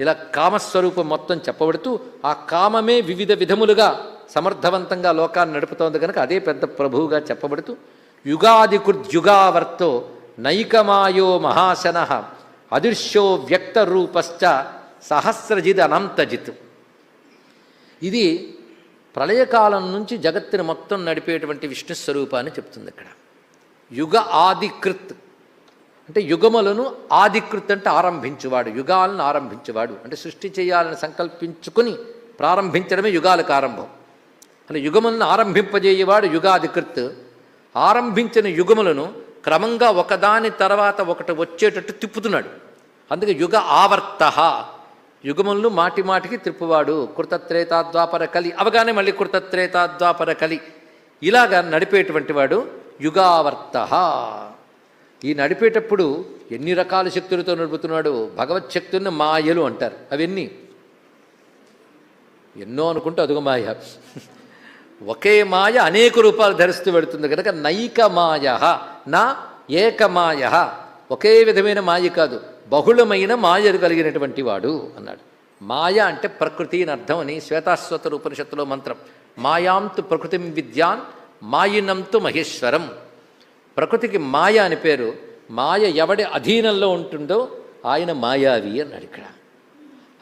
ఇలా కామస్వరూపం మొత్తం చెప్పబడుతూ ఆ కామమే వివిధ విధములుగా సమర్థవంతంగా లోకాన్ని నడుపుతోంది కనుక అదే పెద్ద ప్రభువుగా చెప్పబడుతూ యుగాదికృద్యుగావర్తో నైకమాయో మహాశన అదృశ్యో వ్యక్త రూపశ్చ సహస్రజిత్ అనంతజిత్. ఇది ప్రళయకాలం నుంచి జగత్తుని మొత్తం నడిపేటువంటి విష్ణు స్వరూపాన్ని చెప్తుంది ఇక్కడ. యుగ ఆదికృత్ అంటే యుగములను ఆదికృత్ అంటే ఆరంభించువాడు యుగాలను ఆరంభించువాడు. అంటే సృష్టి చేయాలని సంకల్పించుకుని ప్రారంభించడమే యుగాలకు ఆరంభం. అంటే యుగములను ఆరంభింపజేయవాడు యుగాధికృత్. ఆరంభించిన యుగములను క్రమంగా ఒకదాని తర్వాత ఒకటి వచ్చేటట్టు తిప్పుతున్నాడు. అందుకే యుగ ఆవర్త. యుగములను మాటి మాటికి తిప్పువాడు. కృతత్రేతాద్వాపర కలి అవగానే మళ్ళీ కృతత్రేతాద్వాపర కలి. ఇలాగా నడిపేటువంటి వాడు యుగావర్త. ఈ నడిపేటప్పుడు ఎన్ని రకాల శక్తులతో నడుపుతున్నాడు? భగవత్ శక్తుల్ని మాయలు అంటారు. అవన్నీ? ఎన్నో అనుకుంటే అదుగ మాయ. ఒకే మాయ అనేక రూపాలు ధరిస్తూ పెడుతుంది కనుక నైక మాయ. నా ఏకమాయ ఒకే విధమైన మాయ కాదు. బహుళమైన మాయలు కలిగినటువంటి వాడు అన్నాడు. మాయ అంటే ప్రకృతి అని అర్థం అని శ్వేతాశ్వత ఉపనిషత్తులో మంత్రం. మాయాంతు ప్రకృతిం విద్యాన్ మాయినంతు మహేశ్వరం. ప్రకృతికి మాయ అని పేరు. మాయ ఎవడి అధీనంలో ఉంటుందో ఆయన మాయావి అన్నాడు ఇక్కడ.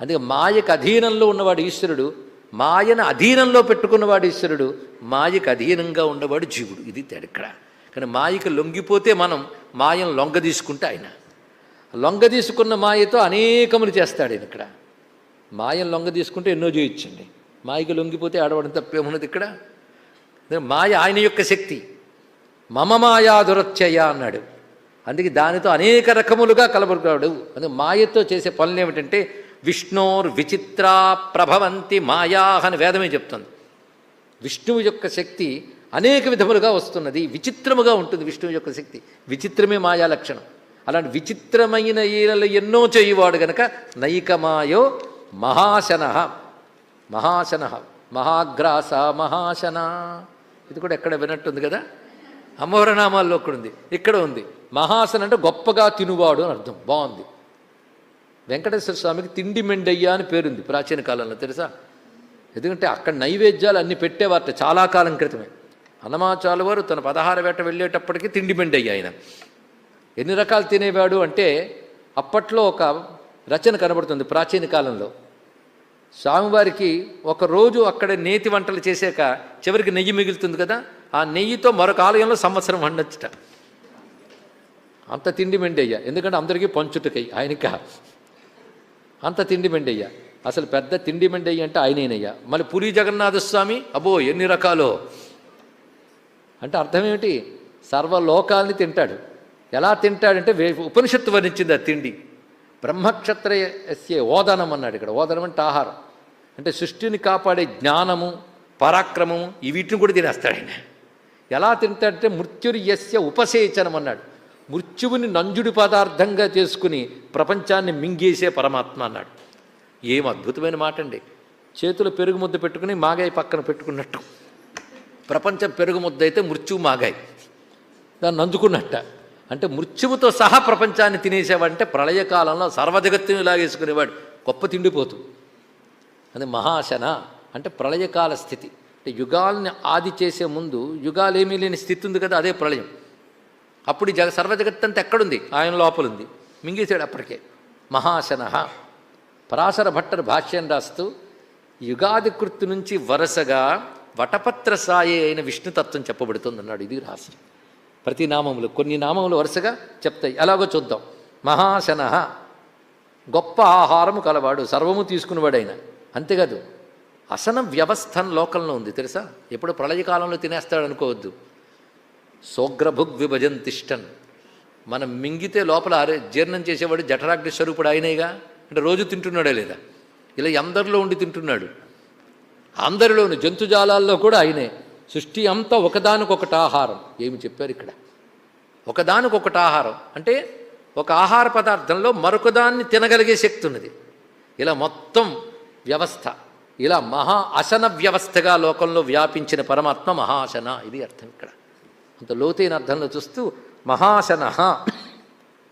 అందుకే మాయకు అధీనంలో ఉన్నవాడు ఈశ్వరుడు మాయను అధీనంలో పెట్టుకున్నవాడు ఈశ్వరుడు మాయకు అధీనంగా ఉన్నవాడు జీవుడు. ఇది తేడా ఇక్కడ. కానీ మాయకు లొంగిపోతే మనం మాయను లొంగ తీసుకుంటే ఆయన. లొంగ తీసుకున్న మాయతో అనేకములు చేస్తాడు ఆయన ఇక్కడ. మాయను లొంగ తీసుకుంటే ఎన్నో చేయొచ్చండి. మాయకు లొంగిపోతే ఆడవాడిని తప్పేమున్నది ఇక్కడ? మాయ ఆయన యొక్క శక్తి. మమ మాయా దురత్యయ అన్నాడు. అందుకే దానితో అనేక రకములుగా కలబడుతాడు అందుకే మాయతో చేసే పనులు ఏమిటంటే విష్ణోర్ విచిత్రా ప్రభవంతి మాయా అని వేదమే చెప్తుంది. విష్ణువు యొక్క శక్తి అనేక విధములుగా వస్తున్నది. విచిత్రముగా ఉంటుంది విష్ణువు యొక్క శక్తి. విచిత్రమే మాయా లక్షణం. అలాంటి విచిత్రమైన ఈలలు ఎన్నో చేయువాడు గనక నైకమాయో మహాశన మహాశన మహాగ్రాస మహాశన. ఇది కూడా ఎక్కడ వినట్టుంది కదా? అమ్మవారి నామాల్లో కూడా ఉంది ఇక్కడ ఉంది. మహాసన అంటే గొప్పగా తినువాడు అని అర్థం. బాగుంది. వెంకటేశ్వర స్వామికి తిండి మెండయ్య అని పేరుంది ప్రాచీన కాలంలో తెలుసా? ఎందుకంటే అక్కడ నైవేద్యాలు అన్ని పెట్టేవారట చాలా కాలం క్రితమే. హనుమాచాల వారు తన పదహార వేట వెళ్ళేటప్పటికి తిండి మెండయ్య ఆయన. ఎన్ని రకాలు తినేవాడు అంటే అప్పట్లో ఒక రచన కనబడుతుంది ప్రాచీన కాలంలో. స్వామివారికి ఒక రోజు అక్కడ నేతి వంటలు చేశాక చివరికి నెయ్యి మిగులుతుంది కదా? ఆ నెయ్యితో మరొక ఆలయంలో సంవత్సరం వండొచ్చుట. అంత తిండి మెండయ్య. ఎందుకంటే అందరికీ పంచుటకై ఆయనక. అంత తిండి మెండయ్య. అసలు పెద్ద తిండి మెండయ్య అంటే ఆయనేనయ్య. మళ్ళీ పురి జగన్నాథస్వామి అబో ఎన్ని రకాలో. అంటే అర్థం ఏమిటి సర్వలోకాల్ని తింటాడు. ఎలా తింటాడంటే ఉపనిషత్తు వర్ణించింది ఆ తిండి. బ్రహ్మక్షత్రయస్య ఓదనం అన్నాడు ఇక్కడ. ఓదనం అంటే ఆహారం. అంటే సృష్టిని కాపాడే జ్ఞానము పరాక్రమము ఈ వీటిని కూడా తినేస్తాడు ఆయన. ఎలా తింటాడంటే మృత్యుర్యస్య ఉపసేచనం అన్నాడు. మృత్యువుని నంజుడి పదార్థంగా చేసుకుని ప్రపంచాన్ని మింగేసే పరమాత్మ అన్నాడు. ఏం అద్భుతమైన మాట అండి చేతులు పెరుగు ముద్ద పెట్టుకుని మాగాయి పక్కన పెట్టుకున్నట్టు. ప్రపంచం పెరుగు ముద్ద అయితే మృత్యువు మాగాయి. దాన్ని నందుకున్నట్ట అంటే మృత్యువుతో సహా ప్రపంచాన్ని తినేసేవాడంటే ప్రళయకాలంలో సర్వజగత్తుని లాగేసుకునేవాడు. గొప్ప తిండిపోతు. అది మహాశన. అంటే ప్రళయకాల స్థితి. అంటే యుగాల్ని ఆది చేసే ముందు యుగాలేమీ లేని స్థితి ఉంది కదా అదే ప్రళయం. అప్పుడు జగ సర్వజగత్ అంతా ఎక్కడుంది? ఆయన లోపలుంది. మింగేశాడు అప్పటికే. మహాశన పరాశర భట్టర్ భాష్యం రాస్తూ యుగాది కృతి నుంచి వరుసగా వటపత్ర సాయి అయిన విష్ణుతత్వం చెప్పబడుతుంది అన్నాడు ఇది రాసి ప్రతి నామములు కొన్ని నామములు వరుసగా చెప్తాయి. ఎలాగో చూద్దాం. మహాశన గొప్ప ఆహారము కలవాడు సర్వము తీసుకునేవాడు అంతేకాదు అసనం వ్యవస్థను లోకంలో ఉంది తెలుసా? ఎప్పుడు ప్రళయకాలంలో తినేస్తాడు అనుకోవద్దు. సోగ్రభుగ్ విభజంతిష్టన్ మనం మింగితే లోపల అరే జీర్ణం చేసేవాడు జఠరాగ్ని స్వరూపుడు ఆయనేగా? అంటే రోజు తింటున్నాడే లేదా? ఇలా అందరిలో ఉండి తింటున్నాడు? అందరిలోని జంతుజాలాల్లో కూడా ఆయనే. సృష్టి అంతా ఒకదానికొకటి ఆహారం. ఏమి చెప్పారు ఇక్కడ? ఒకదానికొకటి ఆహారం. అంటే ఒక ఆహార పదార్థంలో మరొకదాన్ని తినగలిగే శక్తి ఉన్నది. ఇలా మొత్తం వ్యవస్థ. ఇలా మహా అసన వ్యవస్థగా లోకంలో వ్యాపించిన పరమాత్మ మహాశన. ఇది అర్థం ఇక్కడ. అంత లోతైన అర్థంలో చూస్తూ మహాశన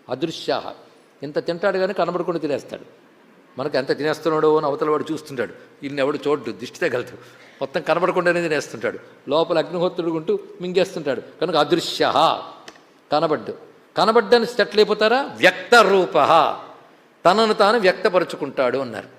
అదృశ్య ఎంత తింటాడు కానీ కనబడుకుండా తినేస్తాడు. మనకు ఎంత తినేస్తున్నాడో అని అవతల వాడు చూస్తుంటాడు. ఇన్ని ఎవడు చూడ్డు దిష్టి తగలదు. మొత్తం కనబడకుండానే తినేస్తుంటాడు. లోపల అగ్నిహోత్రుడు ఉంటూ మింగేస్తుంటాడు. కనుక అదృశ్య కనబడ్డు. కనబడ్డని సెటిల్ అయిపోతారా? వ్యక్త రూప తనను తాను వ్యక్తపరుచుకుంటాడు అన్నారు.